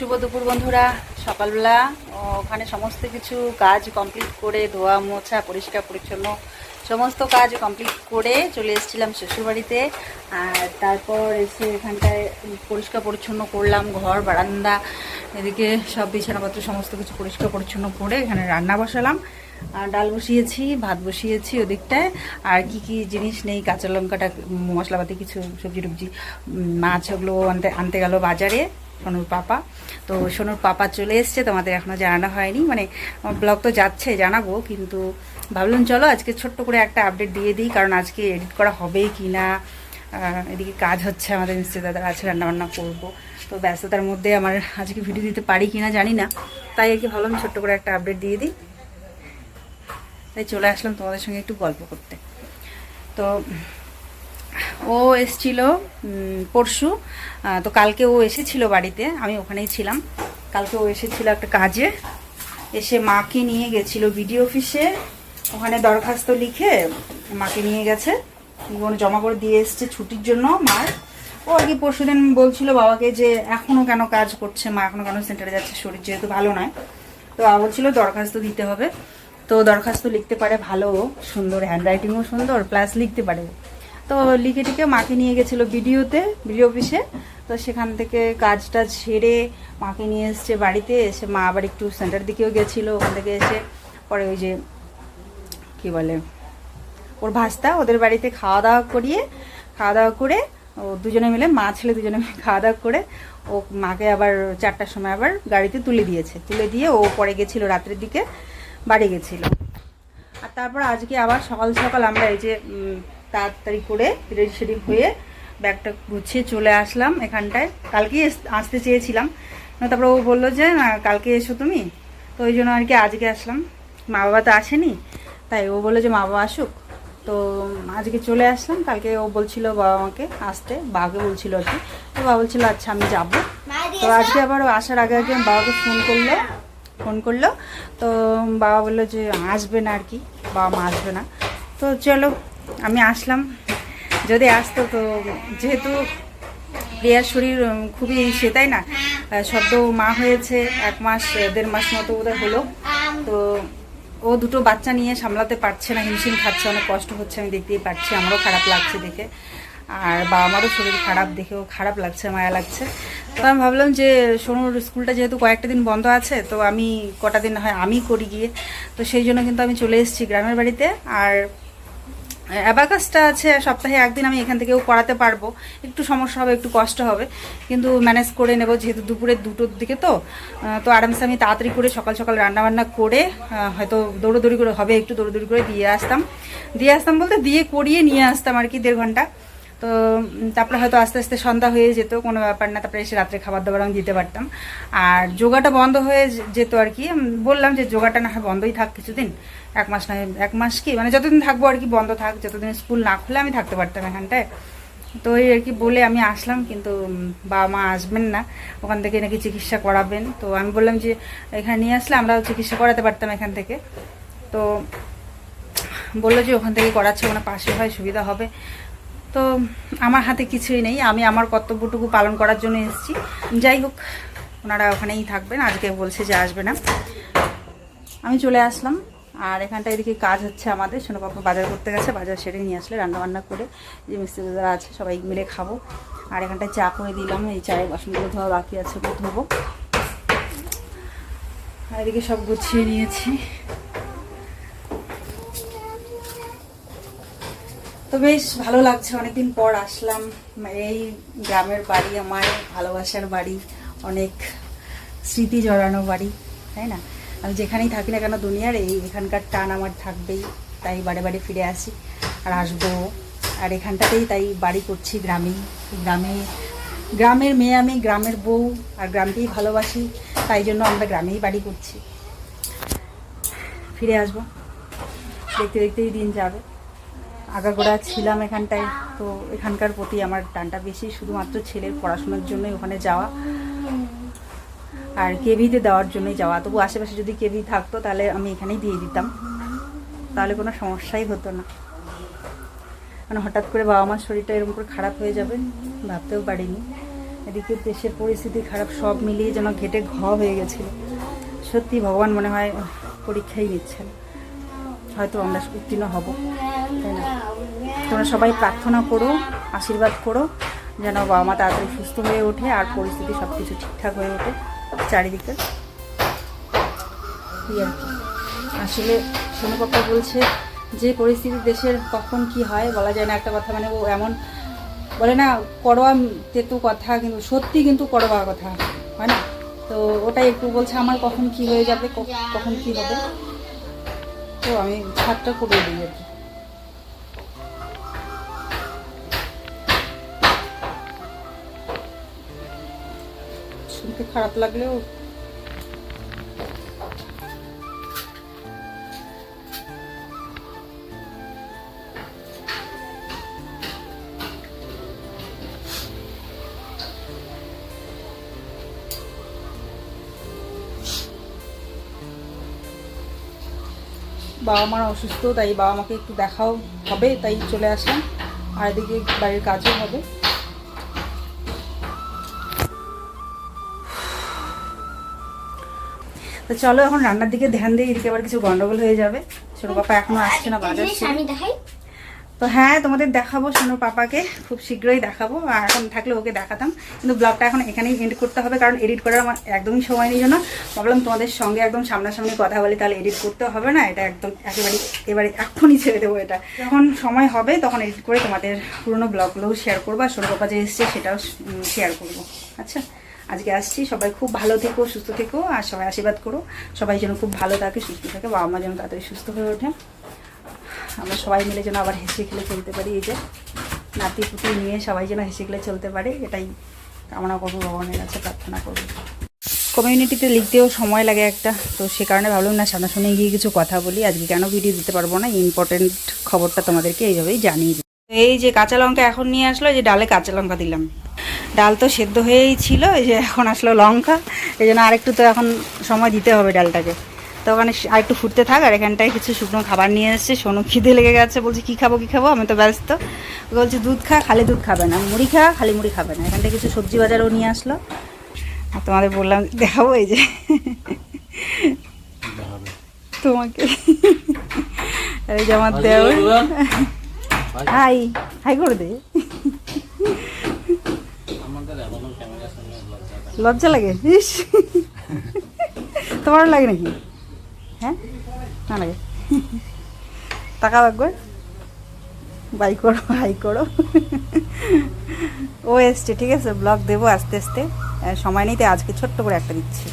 শুভ দুপুর বন্ধুরা, সকালবেলা, ওখানে সমস্ত কিছু কাজ কমপ্লিট করে ধোয়া, মোছা, পরিষ্কার, পরিচ্ছন্ন সমস্ত কাজ কমপ্লিট করে চলে এসেছিলাম শ্বশুরবাড়িতে। আর তারপর এসে এখানটায় পরিষ্কার, পরিচ্ছন্ন করলাম, ঘর, বারান্দা, এদিকে সব বিছানাপত্র, সমস্ত কিছু পরিষ্কার, পরিচ্ছন্ন করে এখানে রান্না বসালাম। আর ডাল বসিয়েছি, ভাত বসিয়েছি ওদিকটায়। আর কি কি জিনিস নেই, কাঁচা লঙ্কাটা, মশলাপাতি কিছু, সবজি টবজি মাছ ওগুলো আনতে আনতে গেল বাজারে। সোনুর পাপা। তো সোনুর পাপা চলে এসছে, তোমাদের এখনও জানানো হয়নি। মানে ব্লগ তো যাচ্ছে, জানাব, কিন্তু ভাবলাম চলো আজকে ছোট্ট করে একটা আপডেট দিয়ে দিই, কারণ আজকে এডিট করা হবে কি না এদিকে কাজ হচ্ছে আমাদের মিস্ত্রি দাদারা আছে রান্নাবান্না করব। তো ব্যস্ততার মধ্যে আমার আজকে ভিডিও দিতে পারি কি না জানি না, তাই আর কি ভাবলাম ছোট্ট করে একটা আপডেট দিয়ে দিই। তাই চলে আসলাম তোমাদের সঙ্গে একটু গল্প করতে। তো ও এসছিল পরশু। তো কালকে ও এসেছিল বাড়িতে, আমি ওখানেই ছিলাম। কালকে ও এসেছিল একটা কাজে। এসে মাকে নিয়ে গেছিল বিডিও অফিসে। ওখানে দরখাস্ত লিখে মাকে নিয়ে গেছে। জমা করে দিয়ে এসছে ছুটির জন্য মার। ও আর কি পরশু দিন বলছিল বাবাকে যে এখনও কেন কাজ করছে মা এখনও কেন সেন্টারে যাচ্ছে, শরীর যেহেতু ভালো নয়। তো বাবা বলছিল দরখাস্ত দিতে হবে। তো দরখাস্ত লিখতে পারে ভালো, সুন্দর হ্যান্ডরাইটিংও সুন্দর প্লাস লিখতে পারে। তো লিখে টিকে মাকে নিয়ে গেছিল ভিডিওতে ভিডিও অফিসে। তো সেখান থেকে কাজটা ছেড়ে মাকে নিয়ে এসছে বাড়িতে, এসে মা আবার একটু সেন্টার দিকেও গেছিল, ওখান থেকে এসে পরে ওই যে, কি বলে, ওর ভাস্তা, ওদের বাড়িতে খাওয়া দাওয়া করিয়ে, খাওয়া দাওয়া করে ও দুজনে মিলে, মা ছেলে দুজনে মিলে খাওয়া দাওয়া করে ও মাকে আবার চারটার সময় আবার গাড়িতে তুলে দিয়েছে। তুলে দিয়ে ও পরে গেছিল রাত্রের দিকে, বাড়ি গেছিল। আর তারপর আজকে আবার সকাল সকাল আমরা এই যে তাড়াতাড়ি করে রেডি সেডি হয়ে ব্যাগটা গুছিয়ে চলে আসলাম এখানটায়। কালকেই এস- আসতে চেয়েছিলাম। না, তারপর ও বলল যে না কালকে এসো তুমি। তো ওই জন্য আর কি আজকে আসলাম। মা বাবা তো আসেনি তাই ও বলল যে মা বাবা আসুক। তো আজকে চলে আসলাম। কালকে ও বলছিল বাবা মাকে আসতে বাবাকে বলছিল আর কি। তো বাবা বলছিল আচ্ছা আমি যাব। তো আজকে আবার আসার আগে আগে বাবাকে ফোন করল ফোন করল। তো বাবা বলল যে আসবে না আর কি। বাবা মা আসবে না। তো চলো আমি আসলাম। যদি আসতো তো যেহেতু প্রিয়ার শরীর খুবই সে তাই না? সদ্য মা হয়েছে, এক মাস দেড় মাস মতো বোধহয় হলো। তো ও দুটো বাচ্চা নিয়ে সামলাতে পারছে না, হিমশিম খাচ্ছে, অনেক কষ্ট হচ্ছে, আমি দেখতেই পাচ্ছি, আমারও খারাপ লাগছে দেখে। আর বাবা আমারও শরীর খারাপ, দেখেও খারাপ লাগছে, মায়া লাগছে। তো আমি ভাবলাম যে, সোনুর স্কুলটা যেহেতু কয়েকটা দিন বন্ধ আছে, তো আমি কটা দিন হয়, আমি করি গিয়ে। তো সেই জন্য কিন্তু আমি চলে এসেছি গ্রামের বাড়িতে। আর অ্যাবাকাসটা আছে, সপ্তাহে একদিন আমি এখান থেকেও করাতে পারব। একটু সমস্যা হবে, একটু কষ্ট হবে। কিন্তু ম্যানেজ করে নেব, যেহেতু দুপুরে দুটোর দিকে তো তো আরামসে আমি তাড়াতাড়ি করে সকাল সকাল রান্নাবান্না করে হয়তো দৌড়োদৌড়ি করে, হবে একটু দৌড়োদৌড়ি করে দিয়ে আসতাম। দিয়ে আসতাম বলতে দিয়ে করিয়ে নিয়ে আসতাম আর কি দেড় ঘণ্টা। তো তারপরে হয়তো আস্তে আস্তে সন্ধ্যা হয়ে যেত, কোনো ব্যাপার না, তারপরে এসে রাত্রে খাবার দাবার আমি দিতে পারতাম। আর যোগাটা বন্ধ হয়ে যেত আর কি বললাম যে যোগাটা না হয় বন্ধই থাক কিছুদিন। এক মাস নয়, এক মাস কি মানে যতদিন থাকব আর কি বন্ধ থাক, যতদিন স্কুল না খুলে আমি থাকতে পারতাম এখানটায়। তো এই আর কি বলে আমি আসলাম, কিন্তু বাবা মা আসবেন না। ওখান থেকে নাকি চিকিৎসা করাবেন। তো আমি বললাম যে, এখানে নিয়ে আসলে আমরাও চিকিৎসা করাতে পারতাম এখান থেকে। তো বলল যে, ওখান থেকে করাচ্ছে ওখানে পাশে হয়, সুবিধা হবে। তো আমার হাতে কিছুই নেই। আমি আমার কর্তব্যটুকু পালন করার জন্য এসেছি। যাই হোক, ওনারা ওখানেই থাকবেন। আজকে বলছে যে আসবে না। আমি চলে আসলাম। আর এখানটা এদিকে কাজ হচ্ছে আমাদের। সোনা বাবা বাজার করতে গেছে। বাজার সেরে নিয়ে আসলে রান্না বান্না করে যে মিস্ত্রি দাদা আছে, সবাই মিলে খাব। আর এখানটায় চা করে দিলাম। এই চায়ের বাসনগুলো ধোয়া বাকি আছে, ওগুলো ধোবো। আর এদিকে সব গুছিয়ে নিয়েছি। তো বেশ ভালো লাগছে, অনেকদিন পর আসলাম। এই গ্রামের বাড়ি, আমার ভালোবাসার বাড়ি, অনেক স্মৃতি জড়ানো বাড়ি, তাই না? আমি যেখানেই থাকি না কেন, দুনিয়ার এই এখানকার টান আমার থাকবেই, তাই বাড়ি বাড়ি ফিরে আসি আর আসব। আর এখানটাতেই তাই বাড়ি করছি গ্রামেই। গ্রামে, গ্রামের মেয়ে আমি, গ্রামের বউ, আর গ্রামকেই ভালোবাসি, তাই জন্য আমরা গ্রামেই বাড়ি করছি। ফিরে আসব। দেখতে দেখতেই দিন যাবে। আগাগোড়া ছিলাম এখানটায়। তো এখানকার প্রতি আমার টানটা বেশি, শুধুমাত্র ছেলের পড়াশোনার জন্যই ওখানে যাওয়া। আর কেভিতে দেওয়ার জন্যই যাওয়া। তবু আশেপাশে যদি কেভি থাকতো, তাহলে আমি এখানেই দিয়ে দিতাম। তাহলে কোনো সমস্যাই হতো না। মানে হঠাৎ করে বাবা মার শরীরটা এরকম করে খারাপ হয়ে যাবে, ভাবতেও পারিনি। এদিকে দেশের পরিস্থিতি খারাপ, সব মিলিয়ে যেন ঘেটে ঘ হয়ে গেছিল। সত্যি ভগবান মনে হয় পরীক্ষাই নিচ্ছেন। হয়তো আমরা উত্তীর্ণ হব। তোমরা সবাই প্রার্থনা করো, আশীর্বাদ করো, যেন বাবা মা তাড়াতাড়ি সুস্থ হয়ে ওঠে আর পরিস্থিতি সব কিছু ঠিকঠাক হয়ে ওঠে চারিদিকে। আসলে সোনু পাপা বলছে, যে পরিস্থিতি দেশের কখন কি হয় বলা যায় না, একটা কথা মানে ও এমন বলে না, করোয়া তেতু কথা কিন্তু, সত্যি কিন্তু করোয়া কথা, হয় না? তো ওটাই একটু বলছে, আমার কখন কি হয়ে যাবে কখন কি হবে? তো আমি ছাদটা করে দিই আর কি। শুনতে খারাপ লাগলেও বাবা মার অসুস্থ, তাই বাবা মাকে একটু দেখাও হবে, তাই চলে আসলাম। আর এদিকে বাড়ির কাজও হবে। তো চলো এখন রান্নার দিকে ধ্যান দিয়ে এদিকে আবার কিছু গন্ডগোল হয়ে যাবে। ছোট পাপা এখনও আসছে না বাজার আমি দেখাই। তো হ্যাঁ তোমাদের দেখাবো সোনুর পাপাকে খুব শীঘ্রই দেখাবো। আর এখন থাকলে ওকে দেখাতাম। কিন্তু ব্লগটা এখন এখানেই এন্ড করতে হবে কারণ এডিট করার আমার একদমই সময় নেই জন্য। ভাবলাম তোমাদের সঙ্গে একদম সামনাসামনি কথা বলি তাহলে এডিট করতে হবে না? এটা একদম একেবারে এবারে এখনই ছেড়ে দেবো এটা। যখন সময় হবে তখন এডিট করে তোমাদের পুরোনো ব্লগগুলোও শেয়ার করব আর সোনু পাপা যে এসছে সেটাও শেয়ার করব। আচ্ছা? আজকে আসছি। সবাই খুব ভালো থেকো, সুস্থ থেকো, আর সবাই আশীর্বাদ করো। সবাই যেন খুব ভালো থাকে, সুস্থ থাকে, বাবা মা যেন তাড়াতাড়ি সুস্থ হয়ে ওঠে। আমরা সবাই মিলে যেন আবার হেসে খেলে চলতে পারি। এই যে নাতি পুতি নিয়ে সবাই যেন হেসে খেলে চলতে পারে, এটাই কামনা করব, ভগবানের কাছে প্রার্থনা করব। কমিউনিটিতে লিখতেও সময় লাগে একটা, তো সে কারণে ভাবলাম, না, সামনাসামনি গিয়ে কিছু কথা বলি। আজকে কেন ভিডিও দিতে পারব না? ইম্পর্টেন্ট খবরটা তোমাদেরকে এইভাবেই জানিয়ে দিই। এই যে কাঁচা লঙ্কা এখন নিয়ে আসলো যে ডালে কাঁচা লঙ্কা দিলাম। ডাল তো সেদ্ধ হয়েই ছিল এই যে এখন আসলো লঙ্কা এই জন্য আরেকটু তো এখন সময় দিতে হবে ডালটাকে। তো ওখানে আর একটু ফুটতে থাক আর এখানটায় কিছু শুকনো খাবার নিয়ে এসছে সোনু খিদে লেগে গেছে বলছি কী খাব কী খাব? আমি তো ব্যস্ত। বলছে দুধ খা খালি দুধ খাবে না মুড়ি খা খালি মুড়ি খাবে না। এখানটায় কিছু সবজি বাজারও নিয়ে আসলো। আর তোমাদের বললাম দেখাবো এই যে। তোমাকে। এই যে আমার দেওর। হাই হাই করে দে। লজ্জা লাগে? ইস। তোমারও লাগে নাকি? হ্যাঁ? না লাগে? টাকা লাগবে? বাই করো, হাই করো। ও এসছে, ঠিক আছে? ব্লগ দেবো আস্তে আস্তে। সময় নিতে আজকে ছোট্ট করে একটা দিচ্ছি।